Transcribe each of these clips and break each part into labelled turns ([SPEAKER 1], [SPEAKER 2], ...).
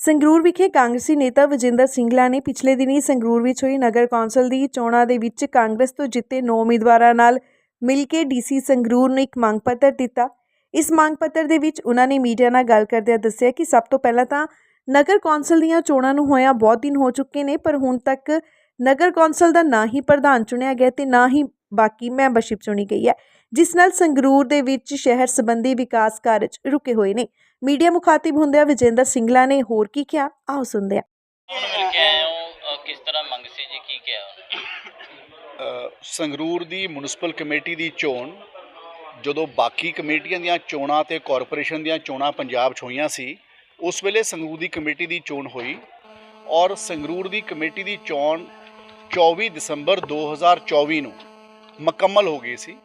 [SPEAKER 1] ਸੰਗਰੂਰ ਵਿਖੇ ਕਾਂਗਰਸੀ ਨੇਤਾ ਵਜਿੰਦਰ ਸਿੰਗਲਾ ਨੇ ਪਿਛਲੇ ਦਿਨੀ ਸੰਗਰੂਰ ਵਿੱਚ ਹੋਈ ਨਗਰ ਕੌਂਸਲ ਦੀ ਚੋਣਾਂ ਦੇ ਵਿੱਚ ਕਾਂਗਰਸ ਤੋਂ ਜਿੱਤੇ 9 ਉਮੀਦਵਾਰਾਂ ਨਾਲ ਮਿਲ ਕੇ ਡੀਸੀ ਸੰਗਰੂਰ ਨੂੰ ਇੱਕ ਮੰਗ ਪੱਤਰ ਦਿੱਤਾ। ਇਸ ਮੰਗ ਪੱਤਰ ਦੇ ਵਿੱਚ ਉਹਨਾਂ ਨੇ ਮੀਡੀਆ ਨਾਲ ਗੱਲ ਕਰਦਿਆਂ ਦੱਸਿਆ ਕਿ ਸਭ ਤੋਂ ਪਹਿਲਾਂ ਤਾਂ ਨਗਰ ਕੌਂਸਲ ਦੀਆਂ ਚੋਣਾਂ ਨੂੰ ਹੋਇਆ ਬਹੁਤ ਦਿਨ ਹੋ ਚੁੱਕੇ ਨੇ, ਪਰ ਹੁਣ ਤੱਕ ਨਗਰ ਕੌਂਸਲ ਦਾ ਨਾ ਹੀ ਪ੍ਰਧਾਨ ਚੁਣਿਆ ਗਿਆ ਤੇ ਨਾ ਹੀ ਬਾਕੀ ਮੈਂਬਰਸ਼ਿਪ ਚੁਣੀ ਗਈ ਹੈ, ਜਿਸ ਨਾਲ ਸੰਗਰੂਰ ਦੇ ਵਿੱਚ ਸ਼ਹਿਰ ਸੰਬੰਧੀ ਵਿਕਾਸ ਕਾਰਜ ਰੁਕੇ ਹੋਏ ਨੇ। ਮੀਡੀਆ ਮੁਖਾਤਿਬ ਹੁੰਦਿਆਂ ਵਿਜੇਂਦਰ ਸਿੰਗਲਾ ਨੇ ਹੋਰ ਕੀ ਕਿਹਾ? ਆਓ ਸੁਣਦੇ ਹਾਂ।
[SPEAKER 2] ਹੁਣ ਮਿਲ ਕੇ ਆਏ ਹੋ ਅ, ਕਿਸ ਤਰ੍ਹਾਂ ਮੰਗ ਸੀ ਜੀ? ਕੀ ਕਿਹਾ?
[SPEAKER 3] ਅ, ਸੰਗਰੂਰ ਦੀ ਮਿਊਨਿਸਪਲ ਕਮੇਟੀ ਦੀ ਚੋਣ ਜਦੋਂ ਬਾਕੀ ਕਮੇਟੀਆਂ ਦੀਆਂ ਚੋਣਾਂ ਤੇ ਕਾਰਪੋਰੇਸ਼ਨ ਦੀਆਂ ਚੋਣਾਂ ਪੰਜਾਬ 'ਚ ਹੋਈਆਂ ਸੀ ਉਸ ਵੇਲੇ ਸੰਗਰੂਰ ਦੀ ਕਮੇਟੀ ਦੀ ਚੋਣ ਹੋਈ ਔਰ ਸੰਗਰੂਰ ਦੀ ਕਮੇਟੀ ਦੀ ਚੋਣ 24 ਦਸੰਬਰ 2024 ਨੂੰ ਮੁਕੰਮਲ ਹੋ ਗਈ ਸੀ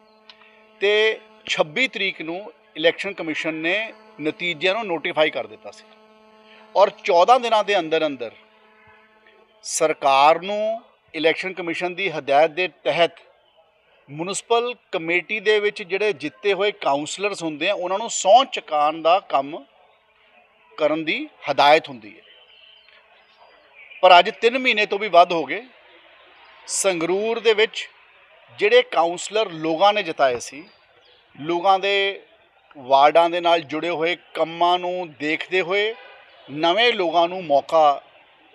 [SPEAKER 3] ਤੇ 26 ਤਰੀਕ ਨੂੰ ਇਲੈਕਸ਼ਨ ਕਮਿਸ਼ਨ ਨੇ ਨਤੀਜਿਆਂ ਨੂੰ ਨੋਟੀਫਾਈ ਕਰ ਦਿੱਤਾ ਸੀ। ਔਰ 14 ਦਿਨਾਂ ਦੇ ਅੰਦਰ ਅੰਦਰ ਸਰਕਾਰ ਨੂੰ ਇਲੈਕਸ਼ਨ ਕਮਿਸ਼ਨ ਦੀ ਹਦਾਇਤ ਦੇ ਤਹਿਤ ਮਿਊਨਿਸਪਲ ਕਮੇਟੀ ਦੇ ਵਿੱਚ ਜਿਹੜੇ ਜਿੱਤੇ ਹੋਏ ਕਾਉਂਸਲਰਸ ਹੁੰਦੇ ਆ, ਉਹਨਾਂ ਨੂੰ ਸਹੁੰ ਚੁਕਾਉਣ ਦਾ ਕੰਮ ਕਰਨ ਦੀ ਹਦਾਇਤ ਹੁੰਦੀ ਹੈ। ਪਰ ਅੱਜ 3 ਮਹੀਨੇ ਤੋਂ ਵੀ ਵੱਧ ਹੋ ਗਏ। ਸੰਗਰੂਰ ਦੇ ਵਿੱਚ ਜਿਹੜੇ ਕਾਉਂਸਲਰ ਲੋਕਾਂ ਨੇ ਜਿਤਾਏ ਸੀ ਲੋਕਾਂ ਦੇ ਵਾਰਡਾਂ ਦੇ ਨਾਲ ਜੁੜੇ ਹੋਏ ਕੰਮਾਂ ਨੂੰ ਦੇਖਦੇ ਹੋਏ ਨਵੇਂ ਲੋਕਾਂ ਨੂੰ ਮੌਕਾ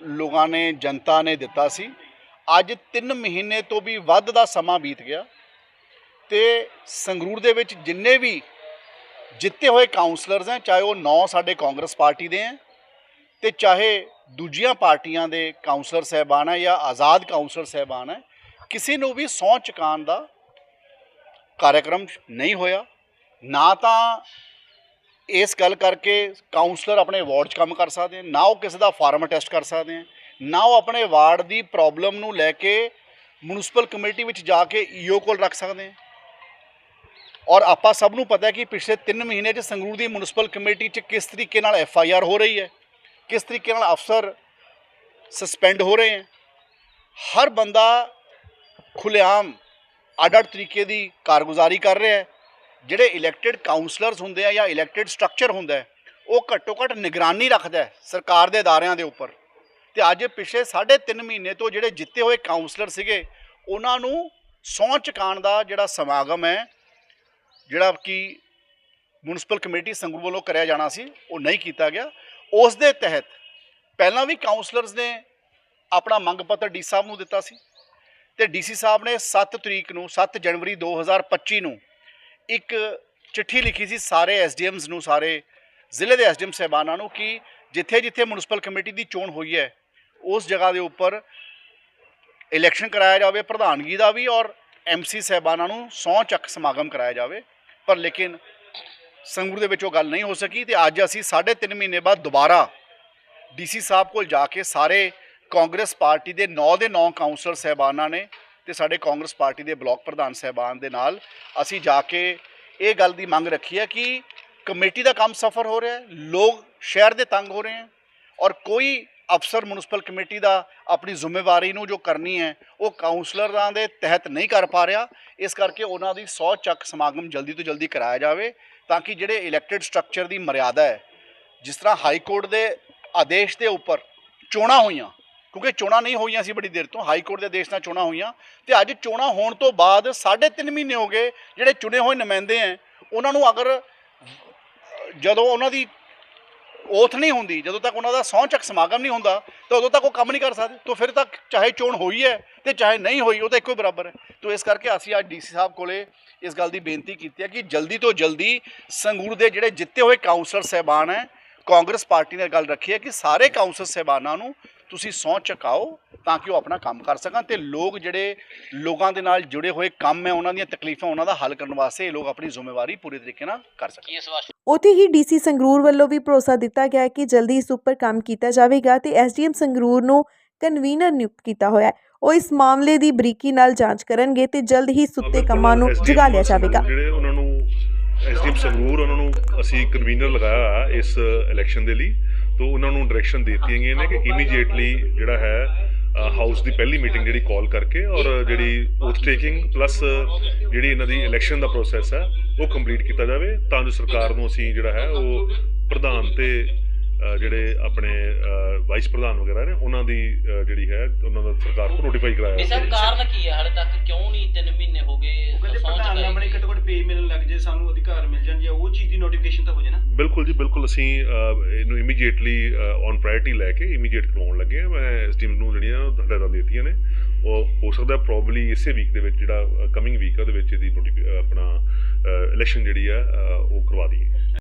[SPEAKER 3] ਲੋਕਾਂ ਨੇ, ਜਨਤਾ ਨੇ ਦਿੱਤਾ ਸੀ। ਅੱਜ 3 ਮਹੀਨੇ ਤੋਂ ਵੀ ਵੱਧ ਦਾ ਸਮਾਂ ਬੀਤ ਗਿਆ ਤੇ ਸੰਗਰੂਰ ਦੇ ਵਿੱਚ ਜਿੰਨੇ ਵੀ ਜਿੱਤੇ ਹੋਏ ਕਾਉਂਸਲਰਸ ਹੈ, ਚਾਹੇ ਉਹ 9 ਸਾਡੇ ਕਾਂਗਰਸ ਪਾਰਟੀ ਦੇ ਹੈ ਤੇ ਚਾਹੇ ਦੂਜੀਆਂ ਪਾਰਟੀਆਂ ਦੇ ਕਾਉਂਸਲਰ ਸਹਿਬਾਨ ਹੈ ਜਾਂ ਆਜ਼ਾਦ ਕਾਉਂਸਲਰ ਸਹਿਬਾਨ ਹੈ, ਕਿਸੇ ਨੂੰ ਵੀ ਸਹੁੰ ਚੁਕਾਉਣ ਦਾ ਕਾਰਜਕ੍ਰਮ ਨਹੀਂ ਹੋਇਆ। ਨਾ ਤਾਂ ਇਸ ਗੱਲ ਕਰਕੇ ਕਾਉਂਸਲਰ ਆਪਣੇ ਵਾਰਡ 'ਚ ਕੰਮ ਕਰ ਸਕਦੇ ਹਨ ਨਾ ਉਹ ਕਿਸੇ ਦਾ ਫਾਰਮ ਟੈਸਟ ਕਰ ਸਕਦੇ ਹਨ ਨਾ ਉਹ ਆਪਣੇ ਵਾਰਡ ਦੀ ਪ੍ਰੋਬਲਮ ਨੂੰ ਲੈ ਕੇ ਮਿਊਨਿਸਪਲ ਕਮੇਟੀ ਵਿੱਚ ਜਾ ਕੇ ਈਓ ਕੋਲ ਰੱਖ ਸਕਦੇ ਹਨ ਔਰ ਆਪਾਂ ਸਭ ਨੂੰ ਪਤਾ ਹੈ ਕਿ ਪਿਛਲੇ 3 ਮਹੀਨੇ 'ਚ ਸੰਗਰੂਰ ਦੀ ਮਿਊਨਿਸਪਲ ਕਮੇਟੀ 'ਚ ਕਿਸ ਤਰੀਕੇ ਨਾਲ ਐਫ ਆਈ ਆਰ ਹੋ ਰਹੀ ਹੈ, ਕਿਸ ਤਰੀਕੇ ਨਾਲ ਅਫਸਰ ਸਸਪੈਂਡ ਹੋ ਰਹੇ ਹੈ ਹਰ ਬੰਦਾ ਖੁੱਲ੍ਹੇਆਮ ਅੱਡ-ਅੱਡ ਤਰੀਕੇ ਦੀ ਕਾਰਗੁਜ਼ਾਰੀ ਕਰ ਰਿਹਾ ਹੈ। ਜਿਹੜੇ ਇਲੈਕਟਿਡ ਕਾਉਂਸਲਰਸ ਹੁੰਦੇ ਆ ਜਾਂ ਇਲੈਕਟਿਡ ਸਟਰਕਚਰ ਹੁੰਦਾ ਉਹ ਘੱਟੋ ਘੱਟ ਨਿਗਰਾਨੀ ਰੱਖਦਾ ਸਰਕਾਰ ਦੇ ਅਦਾਰਿਆਂ ਦੇ ਉੱਪਰ। ਤੇ ਅੱਜ ਪਿਛਲੇ 3.5 ਮਹੀਨੇ ਤੋਂ ਜਿਹੜੇ ਜਿੱਤੇ ਹੋਏ ਕਾਉਂਸਲਰ ਸੀਗੇ, ਉਹਨਾਂ ਨੂੰ ਸਹੁੰ ਚੁਕਾਉਣ ਦਾ ਜਿਹੜਾ ਸਮਾਗਮ ਹੈ, ਜਿਹੜਾ ਕਿ ਮਿਊਨਿਸਪਲ ਕਮੇਟੀ ਸੰਗਰੂਰ ਵੱਲੋਂ ਕਰਿਆ ਜਾਣਾ ਸੀ, ਉਹ ਨਹੀਂ ਕੀਤਾ ਗਿਆ। ਉਸ ਦੇ ਤਹਿਤ ਪਹਿਲਾਂ ਵੀ ਕਾਉਂਸਲਰਸ ਨੇ ਆਪਣਾ ਮੰਗ ਪੱਤਰ ਡੀ ਸਾਹਿਬ ਨੂੰ ਦਿੱਤਾ ਸੀ। ਤੇ ਡੀਸੀ ਸਾਹਿਬ ਨੇ 7 ਤਰੀਕ ਨੂੰ 7 ਜਨਵਰੀ 2025 ਨੂੰ ਇੱਕ ਚਿੱਠੀ ਲਿਖੀ ਸੀ ਸਾਰੇ ਐਸਡੀਐਮਸ ਨੂੰ, ਸਾਰੇ ਜ਼ਿਲ੍ਹੇ ਦੇ ਐਸਡੀਐਮ ਸਹਿਬਾਨਾਂ ਨੂੰ ਕਿ ਜਿੱਥੇ ਜਿੱਥੇ ਮਿਊਨਿਸਪਲ ਕਮੇਟੀ ਦੀ ਚੋਣ ਹੋਈ ਹੈ, ਉਸ ਜਗ੍ਹਾ ਦੇ ਉੱਪਰ ਇਲੈਕਸ਼ਨ ਕਰਾਇਆ ਜਾਵੇ, ਪ੍ਰਧਾਨਗੀ ਦਾ ਵੀ ਔਰ ਐਮਸੀ ਸਹਿਬਾਨਾਂ ਨੂੰ ਸਹੁੰ ਚੱਕ ਸਮਾਗਮ ਕਰਾਇਆ ਜਾਵੇ। ਪਰ ਲੇਕਿਨ ਸੰਗਰੂਰ ਦੇ ਵਿੱਚ ਉਹ ਗੱਲ ਨਹੀਂ ਹੋ ਸਕੀ ਤੇ ਅੱਜ ਅਸੀਂ 3.5 ਮਹੀਨੇ ਬਾਅਦ ਦੁਬਾਰਾ ਡੀਸੀ ਸਾਹਿਬ ਕੋਲ ਜਾ ਕੇ ਸਾਰੇ ਕਾਂਗਰਸ ਪਾਰਟੀ ਦੇ 9 ਦੇ 9 ਕਾਉਂਸਲਰ ਸਹਿਬਾਨਾਂ ਨੇ ਤੇ ਸਾਡੇ ਕਾਂਗਰਸ ਪਾਰਟੀ ਦੇ ਬਲਾਕ ਪ੍ਰਧਾਨ ਸਹਿਬਾਨ ਦੇ ਨਾਲ ਅਸੀਂ ਜਾ ਕੇ ਇਹ ਗੱਲ ਦੀ ਮੰਗ ਰੱਖੀ ਹੈ ਕਿ ਕਮੇਟੀ ਦਾ ਕੰਮ ਸਫਰ ਹੋ ਰਿਹਾ ਹੈ, ਲੋਕ ਸ਼ਹਿਰ ਦੇ ਤੰਗ ਹੋ ਰਹੇ ਹਨ ਔਰ ਕੋਈ ਅਫਸਰ ਮਿਊਨਿਸਪਲ ਕਮੇਟੀ ਦਾ ਆਪਣੀ ਜ਼ਿੰਮੇਵਾਰੀ ਨੂੰ ਜੋ ਕਰਨੀ ਹੈ, ਉਹ ਕਾਉਂਸਲਰਾਂ ਦੇ ਤਹਿਤ ਨਹੀਂ ਕਰ ਪਾ ਰਿਹਾ, ਇਸ ਕਰਕੇ ਉਹਨਾਂ ਦੀ 100 ਚੱਕ ਸਮਾਗਮ ਜਲਦੀ ਤੋਂ ਜਲਦੀ ਕਰਾਇਆ ਜਾਵੇ ਤਾਂ ਕਿ ਜਿਹੜੇ ਇਲੈਕਟਿਡ ਸਟਰਕਚਰ ਦੀ ਮਰਿਆਦਾ ਹੈ, ਜਿਸ ਤਰ੍ਹਾਂ ਹਾਈ ਕੋਰਟ ਦੇ ਆਦੇਸ਼ ਦੇ ਉੱਪਰ ਚੋਣਾਂ ਹੋਈਆਂ ਕਿਉਂਕਿ ਚੋਣਾਂ ਨਹੀਂ ਹੋਈਆਂ ਸੀ ਬੜੀ ਦੇਰ ਤੋਂ, ਹਾਈ ਕੋਰਟ ਦੇ ਆਦੇਸ਼ ਨਾਲ ਚੋਣਾਂ ਹੋਈਆਂ। ਤੇ ਅੱਜ ਚੋਣਾਂ ਹੋਣ ਤੋਂ ਬਾਅਦ 3.5 ਮਹੀਨੇ ਹੋ ਗਏ ਜਿਹੜੇ ਚੁਣੇ ਹੋਏ ਨੁਮਾਇੰਦੇ ਹੈ ਉਹਨਾਂ ਨੂੰ ਅਗਰ ਜਦੋਂ ਉਹਨਾਂ ਦੀ ਓਥ ਨਹੀਂ ਹੁੰਦੀ, ਜਦੋਂ ਤੱਕ ਉਹਨਾਂ ਦਾ ਸਹੁੰ ਚੱਕ ਸਮਾਗਮ ਨਹੀਂ ਹੁੰਦਾ, ਤਾਂ ਉਦੋਂ ਤੱਕ ਉਹ ਕੰਮ ਨਹੀਂ ਕਰ ਸਕਦੇ। ਤਾਂ ਫਿਰ ਤੱਕ ਚਾਹੇ ਚੋਣ ਹੋਈ ਹੈ ਤੇ ਚਾਹੇ ਨਹੀਂ ਹੋਈ, ਉਹ ਤਾਂ ਇੱਕੋ ਹੀ ਬਰਾਬਰ ਹੈ ਤਾਂ ਇਸ ਕਰਕੇ ਅਸੀਂ ਅੱਜ ਡੀਸੀ ਸਾਹਿਬ ਕੋਲੇ ਇਸ ਗੱਲ ਦੀ ਬੇਨਤੀ ਕੀਤੀ ਹੈ ਕਿ ਜਲਦੀ ਤੋਂ ਜਲਦੀ ਸੰਗਰੂਰ ਦੇ ਜਿਹੜੇ ਜਿੱਤੇ ਹੋਏ ਕਾਉਂਸਲਰ ਸਹਿਬਾਨ ਹੈ ਕਾਂਗਰਸ ਪਾਰਟੀ ਨੇ ਗੱਲ ਰੱਖੀ ਹੈ ਕਿ ਸਾਰੇ ਕਾਉਂਸਲਰ ਸਹਿਬਾਨਾਂ ਨੂੰ ਤੁਸੀਂ ਸਹੁੰ ਚੁਕਾਓ ਤਾਂ ਕਿ ਉਹ ਆਪਣਾ ਕੰਮ ਕਰ ਸਕਣ ਤੇ ਲੋਕ ਜਿਹੜੇ ਲੋਕਾਂ ਦੇ ਨਾਲ ਜੁੜੇ ਹੋਏ ਕੰਮ ਹੈ ਉਹਨਾਂ ਦੀਆਂ ਤਕਲੀਫਾਂ ਉਹਨਾਂ ਦਾ ਹੱਲ ਕਰਨ ਵਾਸਤੇ ਇਹ ਲੋਕ ਆਪਣੀ ਜ਼ਿੰਮੇਵਾਰੀ ਪੂਰੇ ਤਰੀਕੇ ਨਾਲ ਕਰ ਸਕਣ।
[SPEAKER 1] ਉੱਥੇ ਹੀ ਡੀਸੀ ਸੰਗਰੂਰ ਵੱਲੋਂ ਵੀ ਭਰੋਸਾ ਦਿੱਤਾ ਗਿਆ ਹੈ ਕਿ ਜਲਦੀ ਇਸ ਉੱਪਰ ਕੰਮ ਕੀਤਾ ਜਾਵੇਗਾ ਤੇ ਐਸਡੀਐਮ ਸੰਗਰੂਰ ਨੂੰ ਕਨਵੀਨਰ ਨਿਯੁਕਤ ਕੀਤਾ ਹੋਇਆ ਹੈ। ਉਹ ਇਸ ਮਾਮਲੇ ਦੀ ਬਰੀਕੀ ਨਾਲ ਜਾਂਚ ਕਰਨਗੇ ਤੇ ਜਲਦ ਹੀ ਸੁੱਤੇ ਕੰਮਾਂ ਨੂੰ ਜਗਾ ਲਿਆ ਜਾਵੇਗਾ।
[SPEAKER 4] ਜਿਹੜੇ ਉਹਨਾਂ ਨੂੰ ਐਸਡੀਐਮ ਸੰਗਰੂਰ ਉਹਨਾਂ ਨੂੰ ਅਸੀਂ ਕਨਵੀਨਰ ਲਗਾਇਆ ਇਸ ਇਲੈਕਸ਼ਨ ਦੇ ਲਈ। ਤੋਂ ਉਹਨਾਂ ਨੂੰ ਡਾਇਰੈਕਸ਼ਨ ਦਿੱਤੀਆਂ ਗਈਆਂ ਨੇ ਕਿ ਇਮੀਡੀਏਟਲੀ ਜਿਹੜਾ ਹੈ ਹਾਊਸ ਦੀ ਪਹਿਲੀ ਮੀਟਿੰਗ ਜਿਹੜੀ ਕਾਲ ਕਰਕੇ ਔਰ ਜਿਹੜੀ ਓਥ ਟੇਕਿੰਗ ਪਲੱਸ ਜਿਹੜੀ ਇਹਨਾਂ ਦੀ ਇਲੈਕਸ਼ਨ ਦਾ ਪ੍ਰੋਸੈਸ ਹੈ ਉਹ ਕੰਪਲੀਟ ਕੀਤਾ ਜਾਵੇ। ਤਾਂ ਜੋ ਸਰਕਾਰ ਨੂੰ ਅਸੀਂ ਜਿਹੜਾ ਹੈ ਉਹ ਪ੍ਰਧਾਨ ਤੇ ਜਿਹੜੇ ਆਪਣੇ ਵਾਈਸ ਪ੍ਰਧਾਨ ਵਗੈਰਾ ਨੇ ਉਹਨਾਂ ਦੀ ਜਿਹੜੀ ਹੈ ਉਹਨਾਂ ਦਾ ਸਰਕਾਰ ਨੂੰ ਨੋਟੀਫਾਈ ਕਰਾਇਆ
[SPEAKER 2] ਸਭ ਕਾਰਨ ਕੀ ਹੈ? ਹਾਲੇ ਤੱਕ ਕਿਉਂ ਨਹੀਂ
[SPEAKER 5] ਸਾਨੂੰ ਅਧਿਕਾਰ ਮਿਲ ਜਾਣ ਜਾਂ ਉਹ ਚੀਜ਼ ਦੀ ਨੋਟੀਫਿਕੇਸ਼ਨ ਤਾਂ ਹੋ ਜੇ ਨਾ।
[SPEAKER 4] ਬਿਲਕੁਲ ਜੀ, ਬਿਲਕੁਲ ਅਸੀਂ ਇਹਨੂੰ ਇਮੀਡੀਏਟਲੀ ਔਨ ਪ੍ਰਾਇੋਰਟੀ ਲੈ ਕੇ ਇਮੀਡੀਏਟ ਕਰਵਾਉਣ ਲੱਗੇ ਹਾਂ। ਮੈਂ ਇਸ ਟੀਮ ਨੂੰ ਜਿਹੜੀਆਂ ਹਦਾਇਤਾਂ ਦਿੱਤੀਆਂ ਨੇ, ਉਹ ਹੋ ਸਕਦਾ ਪ੍ਰੋਬਬਲੀ ਇਸੇ ਵੀਕ ਦੇ ਵਿੱਚ ਜਿਹੜਾ ਕਮਿੰਗ ਵੀਕ ਉਹਦੇ ਵਿੱਚ ਇਹਦੀ ਆਪਣਾ ਇਲੈਕਸ਼ਨ ਜਿਹੜੀ ਆ ਉਹ ਕਰਵਾ ਦਈਏ।